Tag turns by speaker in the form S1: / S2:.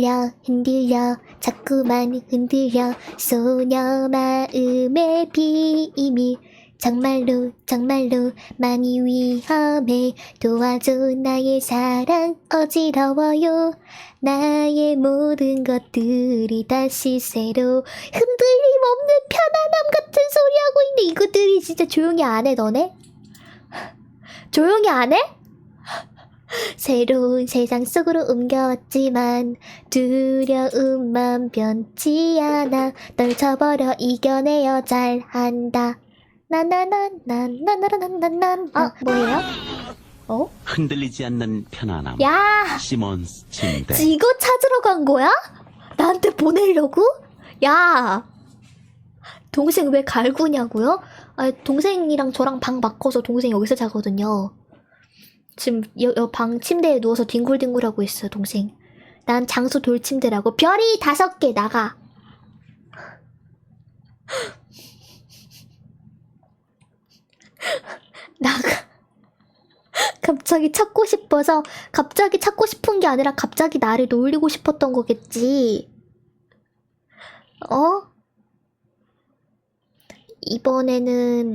S1: 흔들려 흔들려 자꾸만 흔들려. 소녀 마음의 비밀. 정말로 정말로 많이 위험해. 도와줘 나의 사랑. 어지러워요. 나의 모든 것들이 다시 새로 흔들림 없는 편안함 같은 소리 하고 있는데 이것들이 진짜 조용히 안 해 너네? 조용히 안 해? 새로운 세상 속으로 옮겨왔지만 두려움만 변치 않아 떨쳐버려 이겨내어 잘한다 나나나나나나나나난 아 뭐예요? 어?
S2: 흔들리지 않는 편안함.
S1: 야
S2: 시몬스 침대.
S1: 이거 찾으러 간 거야? 나한테 보내려고? 야 동생 왜 갈구냐고요? 아 동생이랑 저랑 방 바꿔서 동생 여기서 자거든요. 지금 여, 여방 침대에 누워서 뒹굴뒹굴하고 있어 동생. 난 장수 돌침대라고 별이 다섯 개 나가. 나가. 갑자기 찾고 싶어서 갑자기 찾고 싶은 게 아니라 갑자기 나를 놀리고 싶었던 거겠지. 어? 이번에는